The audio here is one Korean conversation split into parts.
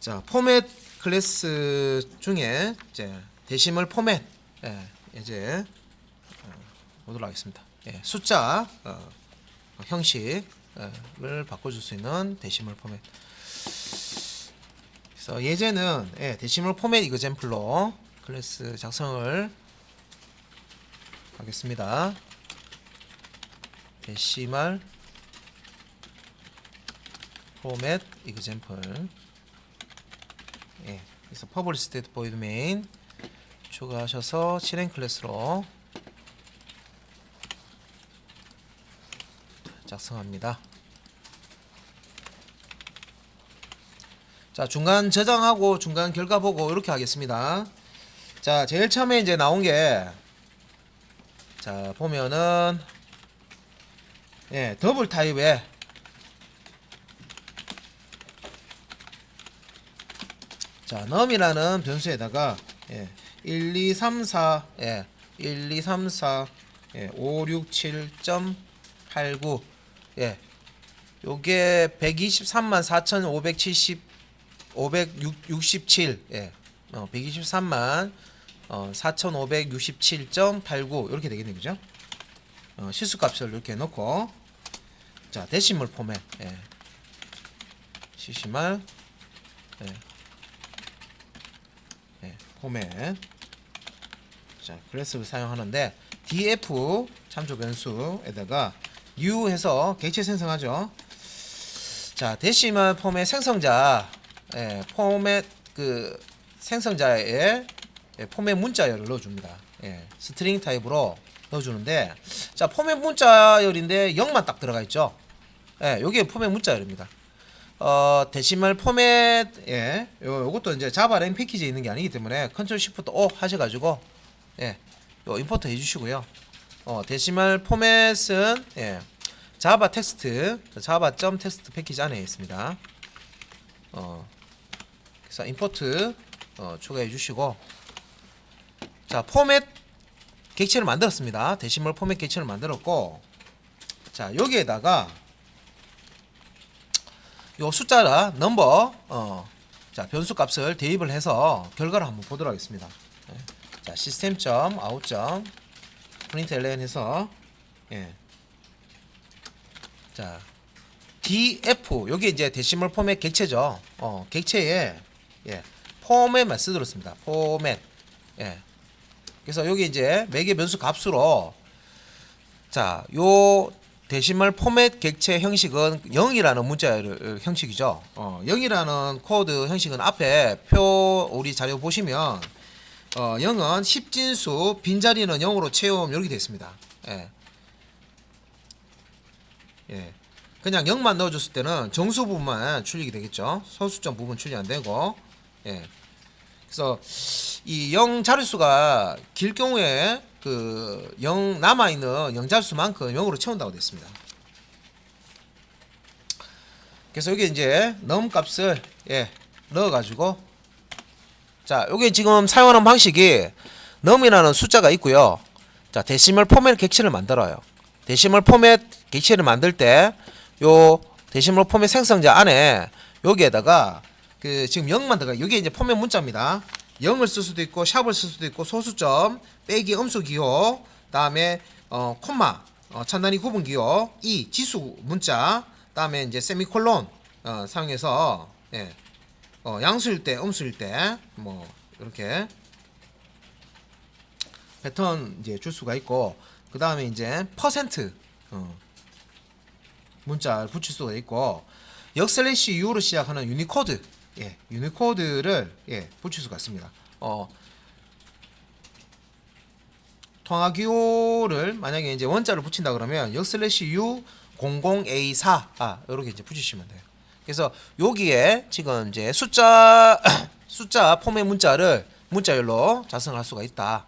자 포맷 클래스 중에 이제 데시멀 포맷 예, 이제 어, 보도록 하겠습니다. 예, 숫자 어, 형식을 바꿔줄 수 있는 데시멀 포맷. 그래서 예제는 예, 데시멀 포맷 이그젠플로 클래스 작성을 하겠습니다. 데시멀 포맷 이그젠플 예, 그래서 퍼블리시 스테이트 보이드 메인 추가하셔서 실행 클래스로 작성합니다. 자 중간 저장하고 중간 결과 보고 이렇게 하겠습니다. 자 제일 처음에 이제 나온 게 자 보면은 예 더블 타입의 자 num이라는 변수에다가 예, 1, 2, 3, 4 예, 1, 2, 3, 4 예, 5, 6, 7.89 예, 요게 123만 4,570 567 예, 어, 123만 어, 4,567.89 이렇게 되겠네 그죠? 어, 실수값을 이렇게 놓고 자 데시멀 포맷 예. 시시말 예. 예, 포맷 자 클래스를 사용하는데 df 참조 변수에다가 new 해서 객체 생성하죠. 자 데시멀 포맷 생성자. 예, 포맷 그 생성자의 예, 포맷 문자열을 넣어줍니다. 예, 스트링 타입으로 넣어주는데 자 포맷 문자열인데 0만 딱 들어가 있죠. 예, 요게 포맷 문자열입니다 어, 데시멀 포맷, 예, 요, 요것도 이제 자바 랭 패키지에 있는 게 아니기 때문에 컨트롤 시프트 O 하셔가지고, 예, 요 임포트 해주시고요. 어, 데시멀 포맷은, 예, 자바 텍스트, 자바 점 텍스트 패키지 안에 있습니다. 어, 그래서 임포트, 어, 추가해 주시고, 자, 포맷 객체를 만들었습니다. 데시멀 포맷 객체를 만들었고, 자, 여기에다가, 요 숫자라 넘버 어, 자 변수 값을 대입을 해서 결과를 한번 보도록 하겠습니다. 예. 자 시스템 점 아웃 점 프린트 ln 해서 예. 자 df 여기 이제 데시멀 포맷 객체죠. 어 객체에 예. 포맷만 쓰들었습니다. 포맷 예. 그래서 여기 이제 매개 변수 값으로 자 요 데시멀 포맷 객체 형식은 0이라는 문자열 형식이죠. 어, 0이라는 코드 형식은 앞에 표 우리 자료 보시면 어, 0은 10진수 빈자리는 0으로 채움 이렇게 되어 있습니다. 예. 예. 그냥 0만 넣어줬을 때는 정수 부분만 출력이 되겠죠. 소수점 부분 출력 안 되고. 예. 그래서 이0 자릿수가 길 경우에 그0 남아 있는 0 자릿수만큼 0으로 채운다고 됐습니다. 그래서 여기 이제 넘 값을 예, 넣어 가지고 자, 여기 지금 사용하는 방식이 넘이라는 숫자가 있고요. 자, 데시멀 포맷 객체를 만들어요. 데시멀 포맷 객체를 만들 때 요 데시멀 포맷 생성자 안에 여기에다가 그 지금 0만 들어가 여기 이제 포맷 문자입니다. 0을 쓸 수도 있고 샵을 쓸 수도 있고 소수점 빼기 음수 기호 다음에 어 콤마 어, 찬단위 구분 기호 이 지수 문자 다음에 이제 세미콜론 어, 사용해서 예. 어, 양수일 때 음수일 때 뭐 이렇게 패턴 이제 줄 수가 있고 그 다음에 이제 퍼센트 어, 문자를 붙일 수가 있고 역슬래시 U로 시작하는 유니코드 예, 유니코드를 예, 붙일 수가 있습니다. 어, 통화기호를 만약에 이제 원자를 붙인다 그러면 역 슬래시 U 00A4 아 이렇게 이제 붙이시면 돼요. 그래서 여기에 지금 이제 숫자 숫자 포맷 문자를 문자열로 작성할 수가 있다.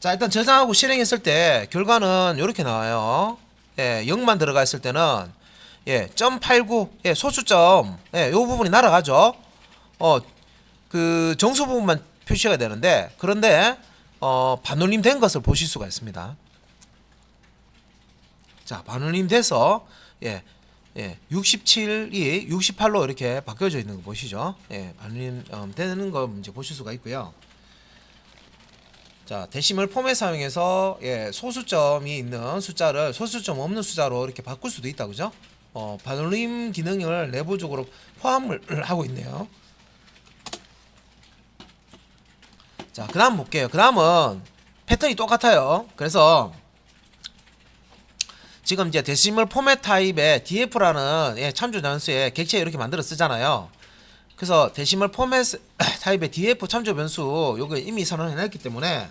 자 일단 저장하고 실행했을 때 결과는 이렇게 나와요. 예, 0만 들어가 있을 때는 예, .89 예, 소수점 예, 요 부분이 날아가죠. 어, 그 정수 부분만 표시가 되는데 그런데 어, 반올림 된 것을 보실 수가 있습니다. 자, 반올림 돼서 예, 예, 67이 68로 이렇게 바뀌어져 있는 거 보시죠. 예, 반림 음, 되는 거 이제 보실 수가 있고요. 자, 데시멀 포맷 사용해서 예, 소수점이 있는 숫자를 소수점 없는 숫자로 이렇게 바꿀 수도 있다, 그죠? 어, 반올림 기능을 내부적으로 포함을 하고 있네요. 자, 그 다음 볼게요. 그 다음은 패턴이 똑같아요. 그래서 지금 이제 데시멀 포맷 타입의 DF라는 예, 참조 변수에 객체 이렇게 만들어 쓰잖아요. 그래서 데시멀 포맷 타입의 DF 참조 변수 요거 이미 선언해 놨기 때문에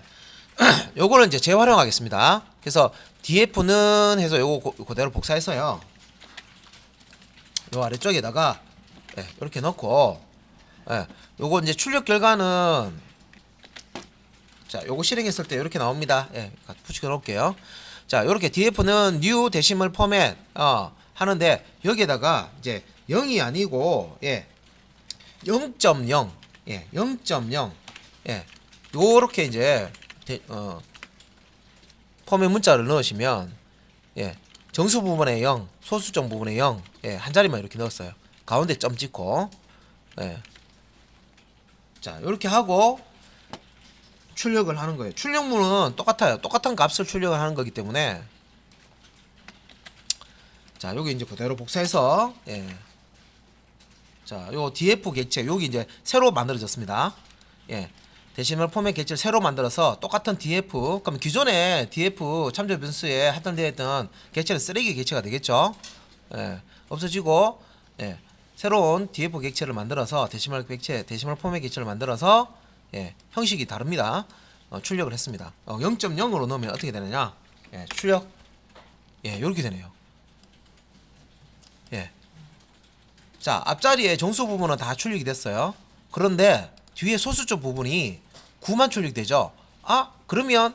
요거를 이제 재활용하겠습니다. 그래서 DF는 해서 요거 고- 그대로 복사해서요. 요 아래쪽에다가 예, 이렇게 넣고 예, 요거 이제 출력 결과는 자, 요거 실행했을 때 이렇게 나옵니다. 예, 붙여 놓을게요. 자, 요렇게 DF는 new 데시멀 포맷 어, 하는데 여기에다가 이제 0이 아니고 예. 0.0 예, 0.0 예. 요렇게 이제 데, 어, 포맷 문자를 넣으시면 예. 정수 부분에 0, 소수점 부분에 0, 예, 한 자리만 이렇게 넣었어요. 가운데 점 찍고, 예. 자, 이렇게 하고 출력을 하는 거예요. 출력문은 똑같아요. 똑같은 값을 출력을 하는 거기 때문에 자, 여기 이제 그대로 복사해서 예. 자, 요 DF 객체 여기 이제 새로 만들어졌습니다. 예. 데시멀 포맷 객체를 새로 만들어서 똑같은 DF 그럼 기존에 DF 참조 변수에 합성되어 있던 객체는 쓰레기 객체가 되겠죠. 예. 없어지고 예. 새로운 DF 객체를 만들어서 데시멀 객체, 데시멀 포맷 객체를 만들어서 예. 형식이 다릅니다. 어, 출력을 했습니다. 어, 0.0으로 넣으면 어떻게 되느냐? 예. 출력 예, 이렇게 되네요. 예. 자, 앞자리에 정수 부분은 다 출력이 됐어요. 그런데 뒤에 소수점 부분이 9만 출력 되죠. 아, 그러면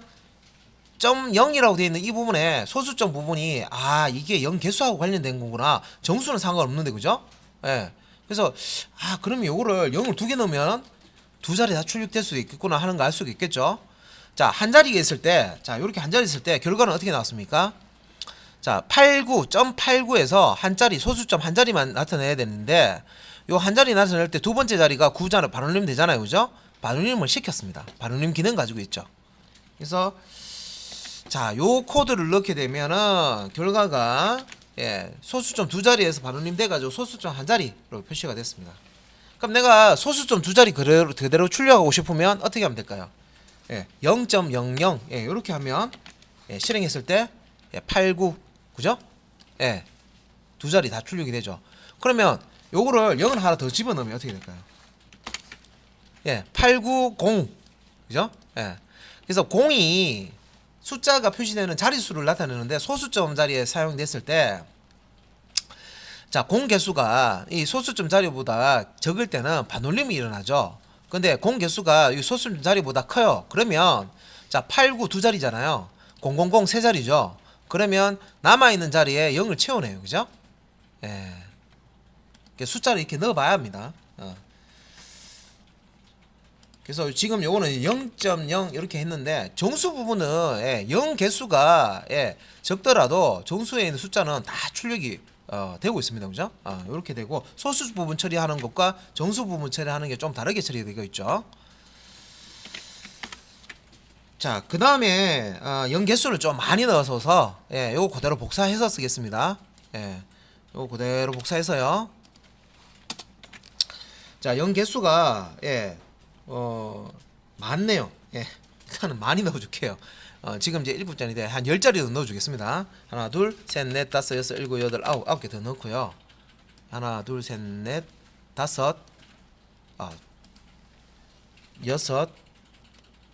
점 0이라고 되어 있는 이 부분에 소수점 부분이 아, 이게 0 개수하고 관련된 거구나. 정수는 상관없는데 그죠? 예. 그래서 아, 그러면 요거를 0을 두 개 넣으면 두 자리 다 출력될 수도 있겠구나 하는 거 알 수가 있겠죠. 자, 한 자리에 있을 때, 자, 이렇게 한 자리 있을 때 결과는 어떻게 나왔습니까? 자, 89, 점 89에서 한 자리 소수점 한 자리만 나타내야 되는데 요 한 자리 나타낼 때 두 번째 자리가 9자로 반올림 되잖아요. 그죠? 반올림을 시켰습니다. 반올림 기능 가지고 있죠. 그래서 자, 요 코드를 넣게 되면은 결과가 예, 소수점 두 자리에서 반올림 돼 가지고 소수점 한 자리로 표시가 됐습니다. 그럼 내가 소수점 두 자리 그대로, 그대로 출력하고 싶으면 어떻게 하면 될까요? 예, 0.00 예, 이렇게 하면 예, 실행했을 때 예, 89 그죠? 예. 두 자리 다 출력이 되죠. 그러면 요거를 0을 하나 더 집어넣으면 어떻게 될까요? 예, 890 그죠? 예. 그래서 0이 숫자가 표시되는 자릿수를 나타내는데 소수점 자리에 사용됐을 때 자, 공 개수가 이 소수점 자리보다 적을 때는 반올림이 일어나죠. 근데 공 개수가 이 소수점 자리보다 커요. 그러면 자, 8, 9 두 자리잖아요. 000 세 자리죠. 그러면 남아 있는 자리에 0을 채우네요. 그죠? 예. 숫자를 이렇게 넣어 봐야 합니다. 어. 그래서 지금 요거는 0.0 이렇게 했는데 정수 부분은 예, 0 개수가 예, 적더라도 정수에 있는 숫자는 다 출력이 어, 되고 있습니다. 그죠? 아, 이렇게 되고 소수 부분 처리하는 것과 정수 부분 처리하는 게 좀 다르게 처리되고 있죠. 자, 그 다음에 어, 영 개수를 좀 많이 넣어서 예, 요거 그대로 복사해서 쓰겠습니다. 예, 요거 그대로 복사해서요. 자, 영 개수가 예, 어, 많네요. 예, 일단은 많이 넣어줄게요. 어, 지금 이제 1분짜리인데 한 10자리 더 넣어주겠습니다. 하나, 둘, 셋, 넷, 다섯, 여섯, 일곱, 여덟, 아홉, 아홉 개 더 넣고요. 하나, 둘, 셋, 넷, 다섯, 아, 여섯,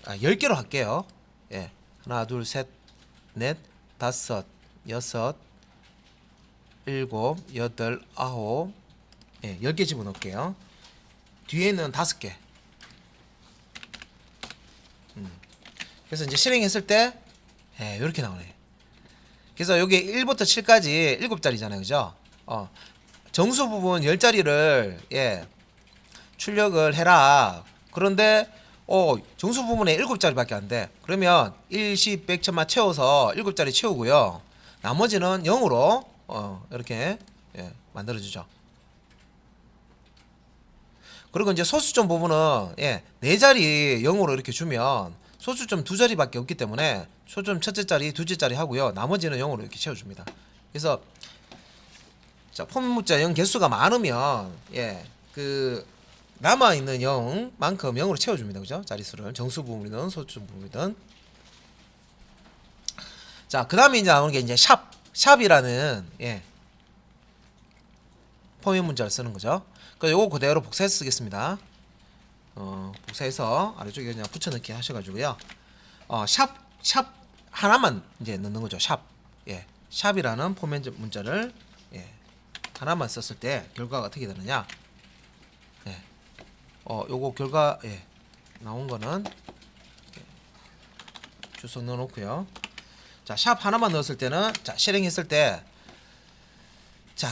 아, 10개로 할게요. 예. 하나, 둘, 셋, 넷, 다섯, 여섯, 일곱, 여덟, 아홉. 예, 10개 집어넣을게요. 뒤에는 다섯 개. 그래서 이제 실행했을 때 예, 이렇게 나오네. 그래서 여기 1부터 7까지 7자리잖아요. 그죠? 어. 정수 부분 10자리를 예. 출력을 해라. 그런데 어, 정수 부분에 7자리밖에 안 돼. 그러면 1, 10, 100, 1000만 채워서 7자리 채우고요. 나머지는 0으로 어, 이렇게 예, 만들어주죠. 그리고 이제 소수점 부분은 예, 네 자리 0으로 이렇게 주면 소수점 두 자리밖에 없기 때문에 소수점 첫째 자리, 둘째 자리 하고요. 나머지는 0으로 이렇게 채워줍니다. 그래서 자, 폼 문자 0 개수가 많으면 예, 그 남아 있는 0만큼 0으로 채워줍니다. 그죠? 자릿수를 정수 부분이든 소수점 부분이든 자, 그다음에 이제 나오는 게 이제 샵, 샵이라는 예. 포맷 문자를 쓰는 거죠. 그 요거 그대로 복사해서 쓰겠습니다. 어, 복사해서 아래쪽에 그냥 붙여넣기 하셔가지고요. 어, 샵, 샵 하나만 이제 넣는 거죠. 샵. 예. 샵이라는 포맷 문자를 예. 하나만 썼을 때 결과가 어떻게 되느냐? 예. 어, 요거 결과 예. 나온 거는 이렇게 주소 넣어 놓고요. 자, 샵 하나만 넣었을 때는 자, 실행했을 때 자,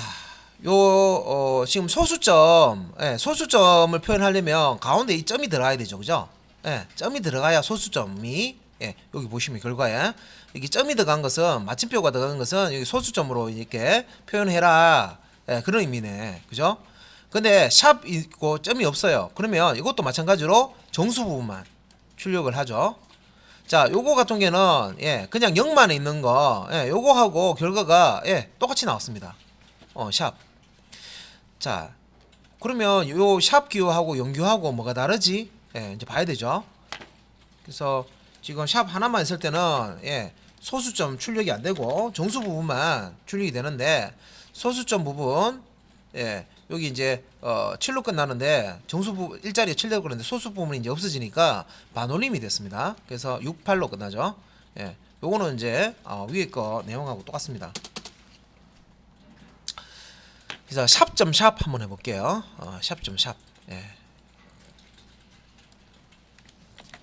요 어, 지금 소수점, 예, 소수점을 표현하려면 가운데 이 점이 들어가야 되죠, 그죠? 예, 점이 들어가야 소수점이 예, 여기 보시면 결과에 여기 점이 들어간 것은 마침표가 들어간 것은 여기 소수점으로 이렇게 표현해라 예, 그런 의미네, 그죠? 근데 샵 있고 점이 없어요. 그러면 이것도 마찬가지로 정수 부분만 출력을 하죠. 자, 요거 같은 경우는 예, 그냥 0만 있는 거, 예, 요거하고 결과가 예, 똑같이 나왔습니다. 어, 샵. 자, 그러면 요 샵 기호하고 영기호하고 뭐가 다르지? 예, 이제 봐야 되죠. 그래서 지금 샵 하나만 있을 때는 예, 소수점 출력이 안 되고 정수 부분만 출력이 되는데 소수점 부분 예, 여기 이제 어 7로 끝나는데 정수 부분 일자리에 7되고 그러는데 소수 부분이 이제 없어지니까 반올림이 됐습니다. 그래서 6, 8로 끝나죠. 예. 요거는 이제 어, 위에 거 내용하고 똑같습니다. 그래서 샵점 샵 한번 해볼게요. 어, 샵점 샵. 예.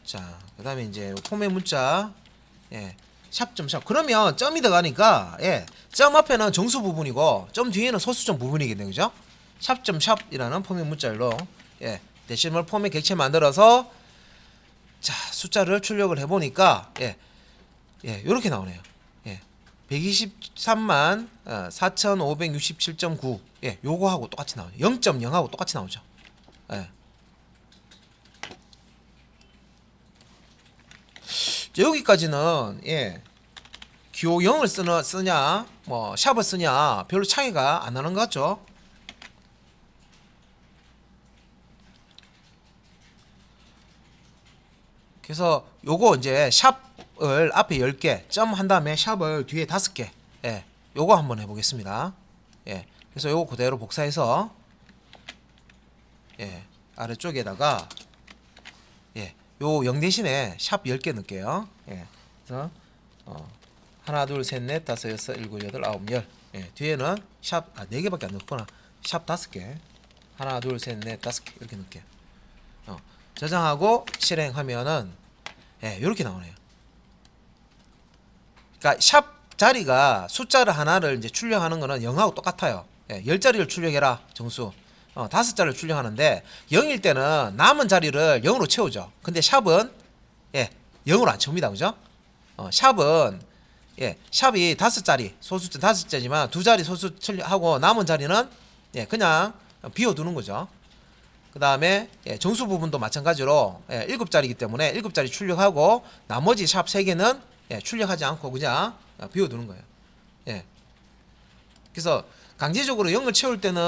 자, 그 다음에 이제 포맷 문자. 예. 샵점 샵. 그러면 점이 들어가니까 예. 점 앞에는 정수 부분이고 점 뒤에는 소수점 부분이겠네요. 그죠? 샵점 샵이라는 포맷 문자로 예. 데시멀 포맷 객체 만들어서 자, 숫자를 출력을 해 보니까 예. 예, 요렇게 나오네요. 예. 123만 어, 4,567.9. 예, 요거하고 똑같이 나오죠. 0.0하고 똑같이 나오죠. 예. 자, 여기까지는 예. 기호 0을 쓰나 쓰냐, 뭐 샵을 쓰냐 별로 차이가 안 나는 것 같죠. 그래서 요거 이제 샵 을 앞에 10개, 점 한 다음에 샵을 뒤에 5개. 예. 요거 한번 해 보겠습니다. 예. 그래서 요거 그대로 복사해서 예. 아래쪽에다가 예. 요 0 대신에 샵 10개 넣을게요. 예. 그래서 어 하나, 둘, 셋, 넷, 다섯, 여섯, 일곱, 여덟, 아홉, 열. 예. 뒤에는 샵 아, 4개밖에 안 넣었구나. 샵 5개. 하나, 둘, 셋, 넷, 다섯 개 이렇게 넣을게요. 어. 저장하고 실행하면은 예, 이렇게 나오네요. 그러니까 샵 자리가 숫자를 하나를 이제 출력하는 거는 0하고 똑같아요. 예, 10자리를 출력해라. 정수. 어, 5자리를 출력하는데 0일 때는 남은 자리를 0으로 채우죠. 근데 샵은 예, 0으로 안 채웁니다. 그죠? 어, 샵은 예, 샵이 5자리, 소수자 5자리지만 두 자리 소수 출력하고 남은 자리는 예, 그냥 비워 두는 거죠. 그 다음에 예, 정수 부분도 마찬가지로 예, 7자리이기 때문에 7자리 출력하고 나머지 샵 3개는 예, 출력하지 않고 그냥 어, 비워두는 거예요. 예. 그래서 강제적으로 0을 채울 때는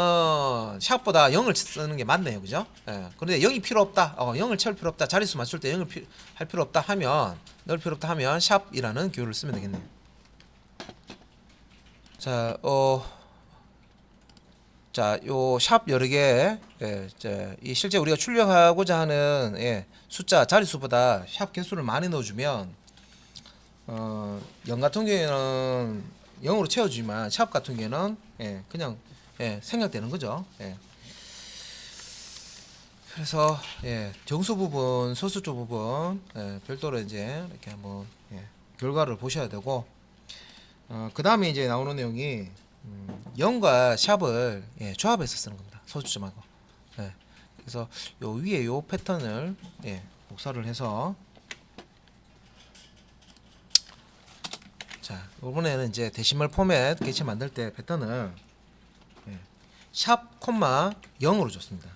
샵보다 0을 쓰는 게 맞네요. 그죠? 예. 그런데 0이 필요 없다. 어, 0을 채울 필요 없다. 자릿수 맞출 때 0을 피, 할 필요 없다 하면 넣을 필요 없다 하면 샵이라는 기호를 쓰면 되겠네요. 자, 어 자, 요 샵 여러 개, 예, 자, 이 실제 우리가 출력하고자 하는 예, 숫자 자릿수보다 샵 개수를 많이 넣어주면 어, 0 같은 경우에는 0으로 채워주지만 샵 같은 경우에는 예, 그냥 예, 생략되는 거죠. 예. 그래서 예, 정수 부분, 소수조 부분 예, 별도로 이제 이렇게 한번 예, 결과를 보셔야 되고 어, 그 다음에 이제 나오는 내용이 음, 0과 샵을 예, 조합해서 쓰는 겁니다. 소수점하고. 예. 그래서 요 위에 요 패턴을 예, 복사를 해서 자 이번에는 이제 데시멀 포맷 개체 만들 때 패턴을 샵 콤마 0으로 줬습니다.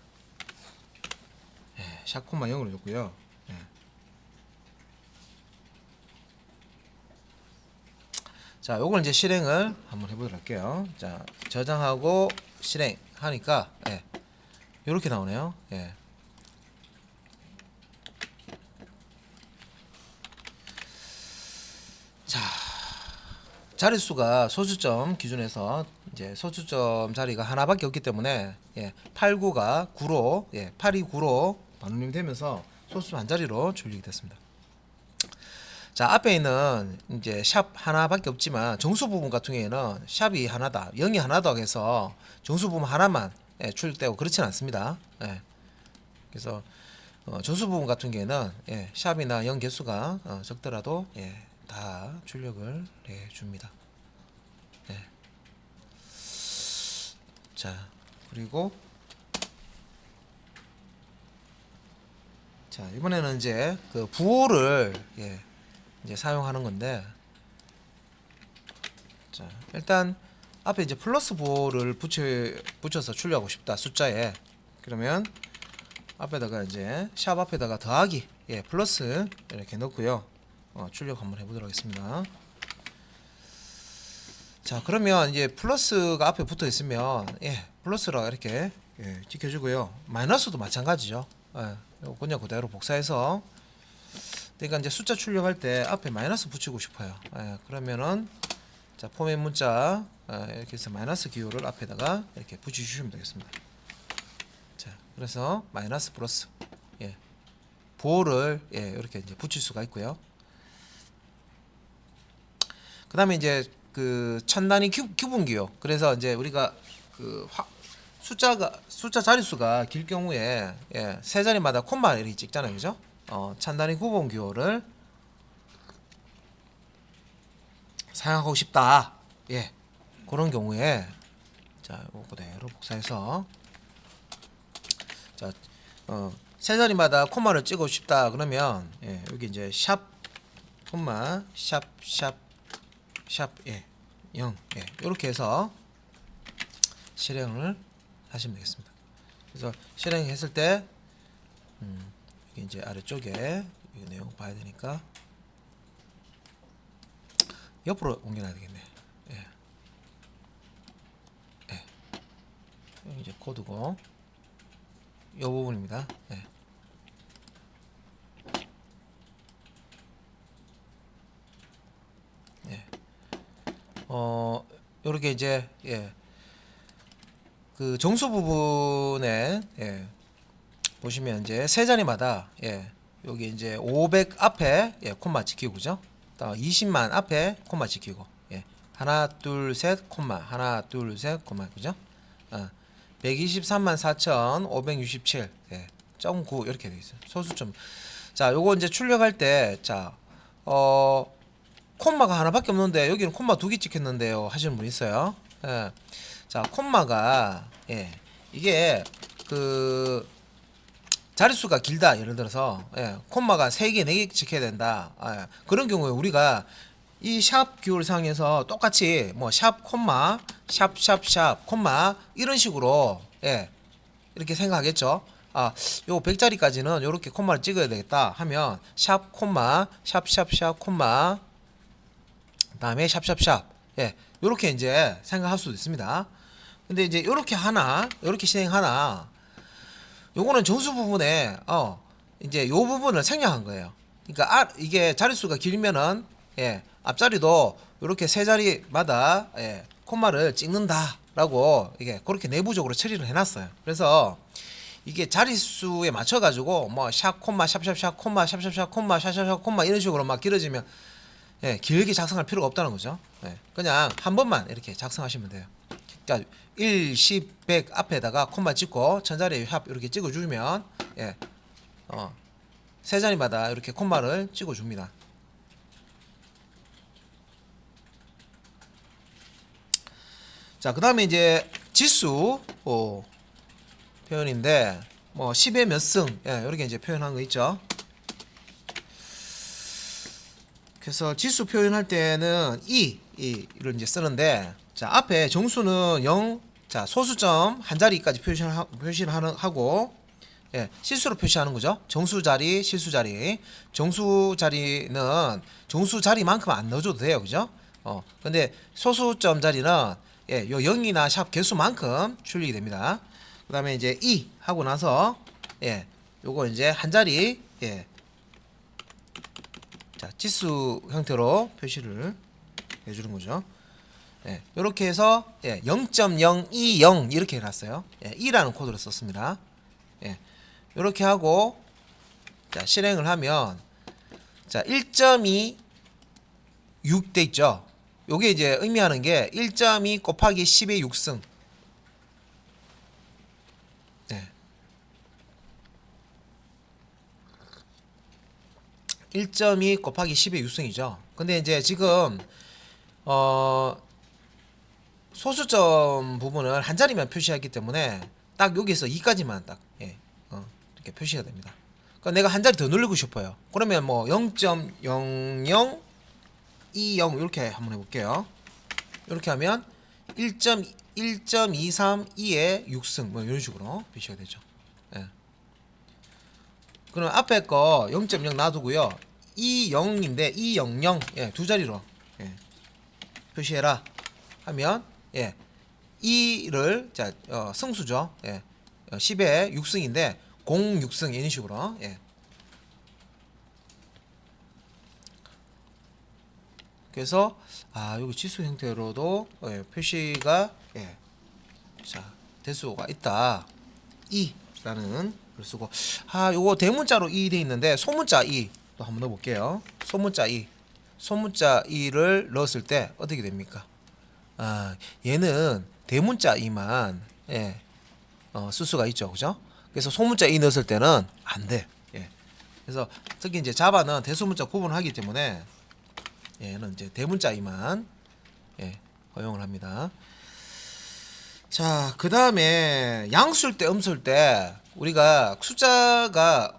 예, 샵 콤마 0으로 줬고요. 예. 자, 요걸 이제 실행을 한번 해보도록 할게요. 자, 저장하고 실행 하니까 예, 요렇게 나오네요. 예. 자, 자릿수가 소수점 기준에서 이제 소수점 자리가 하나밖에 없기 때문에 예, 8, 9가 9로 예, 8이 9로 반응이 되면서 소수 한 자리로 출력이 됐습니다. 자 앞에 있는 이제 샵 하나밖에 없지만 정수 부분 같은 경우에는 샵이 하나다, 0이 하나다 해서 정수 부분 하나만 예, 출력되고 그렇지는 않습니다. 예. 그래서 어, 정수 부분 같은 경우에는 예, 샵이나 0 개수가 어, 적더라도 예, 다 출력을 해줍니다. 예. 자 그리고 자 이번에는 이제 그 부호를 예, 이제 사용하는 건데 자 일단 앞에 이제 플러스 부호를 붙여 붙여서 출력하고 싶다 숫자에 그러면 앞에다가 이제 샵 앞에다가 더하기 예 플러스 이렇게 넣고요 어, 출력 한번 해보도록 하겠습니다. 자 그러면 이제 플러스가 앞에 붙어 있으면 예 플러스라 이렇게 예, 지켜주고요. 마이너스도 마찬가지죠. 예, 그냥 그대로 복사해서. 그러니까 이제 숫자 출력할 때 앞에 마이너스 붙이고 싶어요. 예, 그러면은 자 포맷 문자 아, 이렇게 해서 마이너스 기호를 앞에다가 이렇게 붙여주시면 되겠습니다. 자 그래서 마이너스 플러스 예 보호를 예 이렇게 이제 붙일 수가 있고요 그 다음에 이제 그 천단위 큐, 큐분기요. 그래서 이제 우리가 그 화, 숫자가 숫자 자릿수가 길 경우에 예, 세 자리마다 콤마 이렇게 찍잖아요, 그죠? 어, 찬단위 구분 기호를 사용하고 싶다. 예, 그런 경우에 자, 이거 그대로 복사해서 자, 어, 세 자리마다 콤마를 찍고 싶다. 그러면 예, 여기 이제 샵 콤마 샵 샵 샵 예, 0 예, 이렇게 해서 실행을 하시면 되겠습니다. 그래서 실행했을 때 음, 이제 아래쪽에 이 내용 봐야 되니까 옆으로 옮겨놔야 되겠네. 예. 예. 이제 코드고 이 부분입니다. 예. 어 요렇게 이제 예. 그 정수 부분에 예. 보시면 이제 세 자리마다 예. 여기 이제 500 앞에 예, 콤마 지키고 그죠? 또 20만 앞에 콤마 지키고 예. 하나 둘 셋 콤마 하나 둘 셋 콤마 그죠? 어. 123만 4,567 예. .9 이렇게 돼 있어요. 소수점. 자, 요거 이제 출력할 때 자, 어 콤마가 하나밖에 없는데 여기는 콤마 두 개 찍혔는데요 하시는 분 있어요. 예. 자 콤마가 예 이게 그 자릿수가 길다 예를 들어서 예, 콤마가 세개네 개 찍혀야 된다. 예, 그런 경우에 우리가 이샵 사용해서 똑같이 뭐 샵 콤마 샵샵샵 콤마 이런 식으로 예 이렇게 생각하겠죠. 아, 요 100자리까지는 요렇게 콤마를 찍어야 되겠다 하면 샵 콤마 샵샵샵 콤마 다음에 샵샵샵. 예 요렇게 이제 생각할 수도 있습니다. 근데 이제 요렇게 하나 요렇게 실행 하나 요거는 정수 부분에 어 이제 요 부분을 생략한 거예요. 그러니까 아, 이게 자릿수가 길면은 예 앞자리도 요렇게 세 자리마다 예 콤마를 찍는다 라고 이게 그렇게 내부적으로 처리를 해놨어요. 그래서 이게 자릿수에 맞춰 가지고 뭐 샵 콤마 샵샵샵 콤마 샵샵샵 콤마 샵샵샵 콤마 이런 식으로 막 길어지면 예, 길게 작성할 필요가 없다는 거죠. 예, 그냥 한 번만 이렇게 작성하시면 돼요. 그러니까 1, 10, 100 앞에다가 콤마 찍고 천자리 합 이렇게 찍어주면 예, 어, 세 자리마다 이렇게 콤마를 찍어줍니다. 자, 그 다음에 이제 지수 어, 표현인데 뭐 10의 몇 승, 예, 이렇게 이제 표현한 거 있죠. 그래서 지수 표현할 때는 이, 이를 이제 쓰는데 자 앞에 정수는 0 자 소수점 한 자리까지 표시를, 하, 표시를 하는, 하고 예, 실수로 표시하는 거죠. 정수 자리, 실수 자리. 정수 자리는 정수 자리만큼 안 넣어줘도 돼요, 그죠? 어, 근데 소수점 자리는 예, 요 0이나 샵 개수만큼 출력이 됩니다. 그 다음에 이제 이 하고 나서 예, 요거 이제 한 자리 예, 자 치수 형태로 표시를 해주는 거죠. 예, 이렇게 해서 예, 0.020 이렇게 해놨어요. 예, 2라는 코드를 썼습니다. 예, 이렇게 하고 자 실행을 하면 자 1.2 6돼 있죠. 요게 이제 의미하는 게 1.2 곱하기 10의 6승. 1.2 곱하기 10의 6승이죠. 근데 이제 지금 어 소수점 부분을 한 자리만 표시했기 때문에 딱 여기서 2까지만 딱 예, 어, 이렇게 표시가 됩니다. 그러니까 내가 한 자리 더 누르고 싶어요. 그러면 뭐 0.00 20 이렇게 한번 해볼게요. 이렇게 하면 1.1.232의 6승 뭐 이런 식으로 표시가 되죠. 예. 그럼 앞에 거 0.0 놔두고요. 20인데 200 예, 두 자리로 예. 표시해라 하면 예. 2를 자 어, 승수죠. 예. 어, 10의 6승인데 06승 이런 식으로 예. 그래서 아 여기 지수 형태로도 예, 표시가 예, 자 될 수가 있다. 이라는 걸 쓰고 아 요거 대문자로 이 돼 있는데 소문자 이 또 한번 넣어볼게요. 소문자 이 소문자 이를 넣었을 때 어떻게 됩니까? 아 얘는 대문자 이만 예, 어, 쓸 수가 있죠, 그죠? 그래서 소문자 이 넣었을 때는 안 돼. 예. 그래서 특히 이제 자바는 대소문자 구분하기 때문에 얘는 이제 대문자 이만 예, 허용을 합니다. 자, 그 다음에 양수일 때, 음수일 때 우리가 숫자가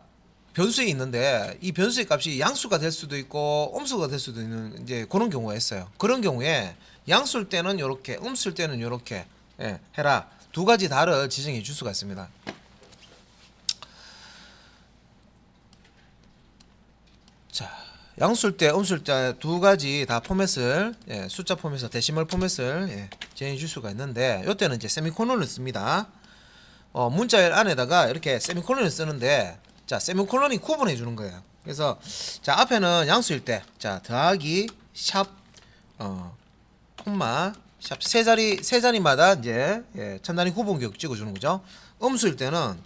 변수에 있는데 이 변수의 값이 양수가 될 수도 있고 음수가 될 수도 있는 이제 그런 경우가 있어요. 그런 경우에 양수일 때는 이렇게, 음수일 때는 이렇게 예, 해라. 두 가지 답을 지정해 줄 수가 있습니다. 자, 양수일 때, 음수일 때두 가지 다 포맷을 예, 숫자 포맷에서 데시멀 포맷을 예, 제공해 줄 수가 있는데 이때는 이제 세미콜론을 씁니다. 어, 문자 안에다가 이렇게 세미콜론을 쓰는데 자 세미콜론이 구분해 주는 거예요. 그래서 자 앞에는 양수일 때 자 더하기 샵 어, 콤마 샵 세 자리 세 자리마다 이제 예, 천 단위 구분 교육 찍어 주는 거죠. 음수일 때는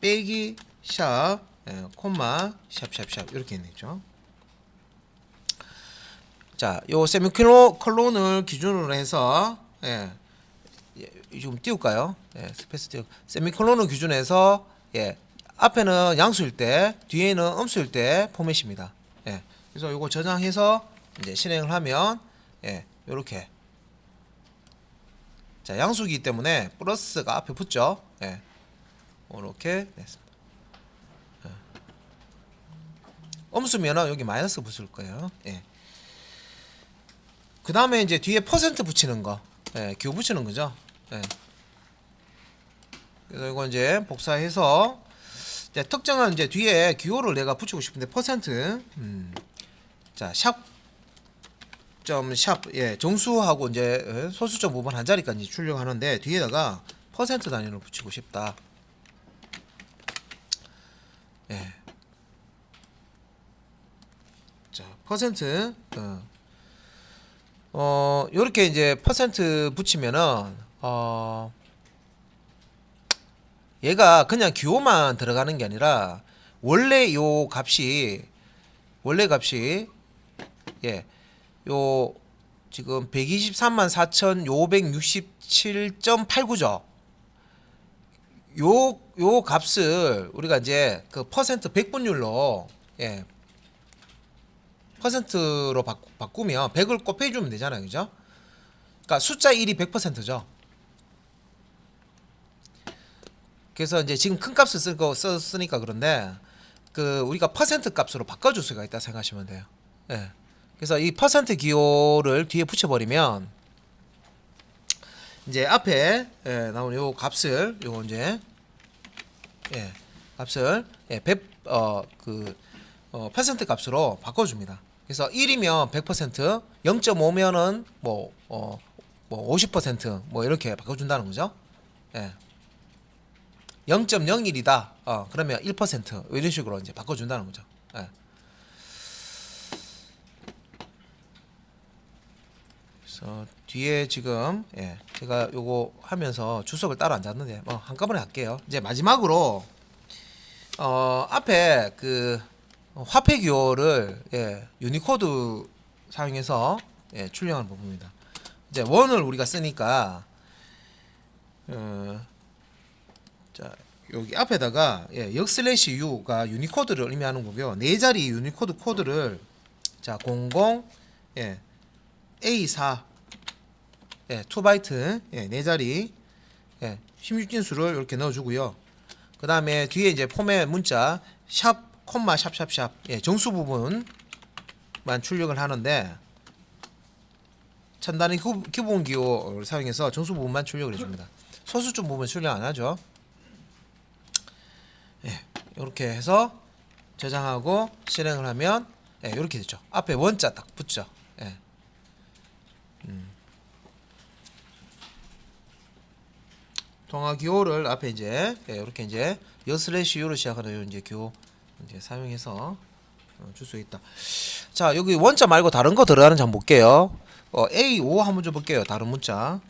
빼기 샵 예, 콤마 샵 샵 샵 이렇게 있는 거죠. 자, 요 세미콜론을 기준으로 해서 예, 예, 좀 띄울까요? 예, 스페이스 띄우. 세미콜론을 기준해서 예, 앞에는 양수일 때, 뒤에는 음수일 때 포맷입니다. 예, 그래서 요거 저장해서 이제 실행을 하면 예, 요렇게 자, 양수기 때문에 플러스가 앞에 붙죠. 예, 이렇게 됐습니다. 예. 음수면은 여기 마이너스 붙을 거예요. 예. 그 다음에 이제 뒤에 퍼센트 붙이는 거, 예, 기호 붙이는 거죠. 예. 그래서 이거 이제 복사해서 이제 특정한 이제 뒤에 기호를 내가 붙이고 싶은데 퍼센트, 음, 자, 샵, 점, 샵, 예, 정수하고 이제 예, 소수점 부분 한 자리까지 출력하는데 뒤에다가 퍼센트 단위를 붙이고 싶다. 예. 자, 퍼센트, 어. 어 요렇게 이제 퍼센트 붙이면은 어 얘가 그냥 기호만 들어가는 게 아니라 원래 요 값이 원래 값이 예 요 지금 123만 4,567.89죠. 요, 요 값을 우리가 이제 그 퍼센트 백분율로 예, 퍼센트로 바꾸, 바꾸면 100을 곱해 주면 되잖아요, 그죠? 그러니까 숫자 1이 100%죠. 그래서 이제 지금 큰 값을 쓰고 썼으니까 그런데 그 우리가 퍼센트 값으로 바꿔 줄 수가 있다 생각하시면 돼요. 예. 그래서 이 퍼센트 기호를 뒤에 붙여 버리면 이제 앞에 예, 나오는 요 값을 요거 이제 예, 값을 예, 100 어 그 어, 퍼센트 값으로 바꿔줍니다. 그래서 1이면 100%, 0.5면은 뭐, 어, 뭐 50%뭐 이렇게 바꿔준다는 거죠. 예. 0.01이다. 어, 그러면 1% 이런 식으로 이제 바꿔준다는 거죠. 예. 그래서 뒤에 지금 예, 제가 요거 하면서 주석을 따로 안 잡는데 뭐 한꺼번에 할게요. 이제 마지막으로 어 앞에 그 화폐 기호를 예, 유니코드 사용해서 예, 출력하는 부분입니다. 이제 원을 우리가 쓰니까 어, 자 여기 앞에다가 예, 역 슬래시 u가 유니코드를 의미하는 거고요. 네 자리 유니코드 코드를 자 00 예, A4 예, 2바이트 예, 네 자리 예, 16진수를 이렇게 넣어주고요. 그 다음에 뒤에 이제 포맷 문자 샵 콤마 샵샵샵 예, 정수 부분만 출력을 하는데 첨단의 기- 기본 기호를 사용해서 정수 부분만 출력을 해줍니다. 소수점 부분 출력 안 하죠. 예, 이렇게 해서 저장하고 실행을 하면 예, 이렇게 되죠. 앞에 원자 딱 붙죠. 예. 통화 기호를 앞에 이제 예, 이렇게 이제 여 슬래시 유로 시작하는 요 이제 기호 이제 사용해서 어, 줄수 있다. 자 여기 원자 말고 다른 거 들어가는지 한번 볼게요. 어, A5 한번 좀 볼게요. 다른 문자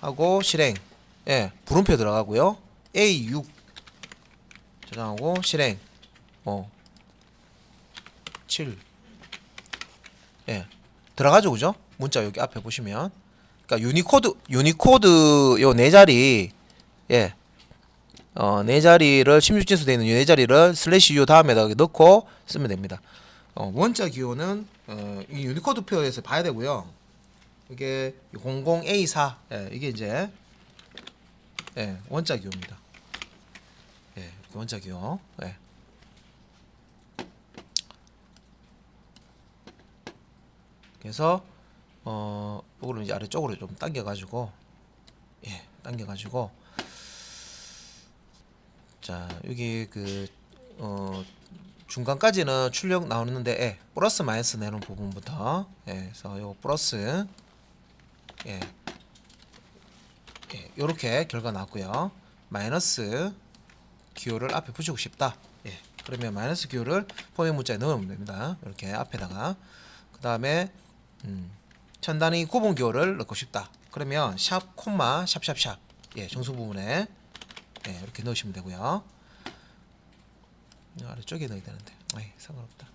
하고 실행. 예, 불음표 들어가고요. A6 저장하고 실행. 어. 7. 예. 들어가죠, 그죠? 문자 여기 앞에 보시면. 그러니까 유니코드 유니코드 요 네 자리 예. 어, 네 자리를 16진수 되어 있는 이네 자리를 슬래시 U 다음에다 이렇게 넣고 쓰면 됩니다. 어, 원자 기호는 어, 이 유니코드 표에서 봐야 되고요. 이게 00A4 예, 이게 이제 예, 원자 기호입니다. 예, 원자 기호. 예. 그래서 어, 이거를 이제 아래쪽으로 좀 당겨 가지고 예, 당겨 가지고 자 여기 그 어, 중간까지는 출력 나오는데 예, 플러스 마이너스 내는 부분부터 예, 그래서 요 플러스 예, 예, 요렇게 결과 나왔고요. 마이너스 기호를 앞에 붙이고 싶다. 예, 그러면 마이너스 기호를 포획 문자에 넣으면 됩니다. 이렇게 앞에다가. 그 다음에 음, 천 단위 구분 기호를 넣고 싶다. 그러면 샵 콤마 샵샵샵. 예, 정수 부분에 예, 이렇게 넣으시면 되고요. 아래쪽에 넣어야 되는데, 아이, 상관없다.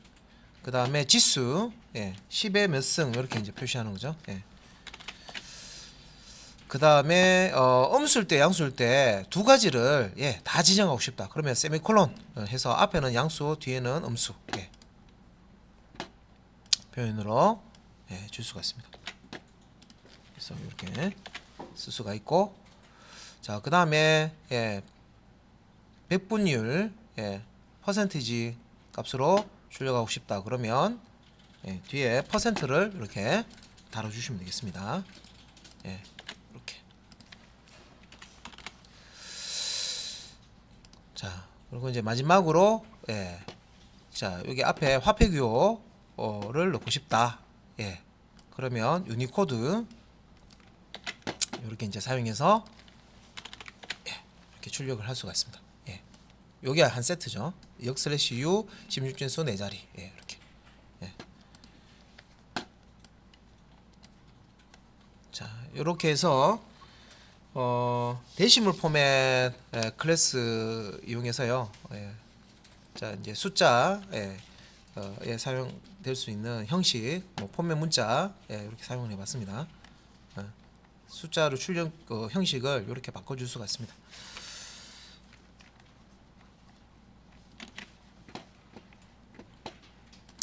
그 다음에 지수, 예, 10의 몇 승 이렇게 이제 표시하는 거죠. 예. 그 다음에 어, 음수일 때, 양수일 때 두 가지를 예, 다 지정하고 싶다. 그러면 세미콜론 어, 해서 앞에는 양수, 뒤에는 음수 예. 표현으로 예, 줄 수가 있습니다. 그래서 이렇게 쓸 수가 있고 자, 그 다음에 예, 백분율 예, 퍼센티지 값으로 출력하고 싶다. 그러면 예, 뒤에 퍼센트를 이렇게 달아주시면 되겠습니다. 예, 이렇게. 자, 그리고 이제 마지막으로 예, 자 여기 앞에 화폐 기호를 넣고 싶다. 예, 그러면 유니코드 이렇게 이제 사용해서 출력을 할 수가 있습니다. 예. 요게 한 세트죠. 역 슬래시 U 16진수 네 자리. 예, 이렇게. 예. 자, 요렇게 해서 어, 데시멀 포맷 예, 클래스 이용해서요. 예. 자, 이제 숫자 예, 어, 예, 사용될 수 있는 형식, 뭐 포맷 문자 예, 이렇게 사용을 해봤습니다. 어, 숫자로 출력 어, 형식을 이렇게 바꿔줄 수가 있습니다.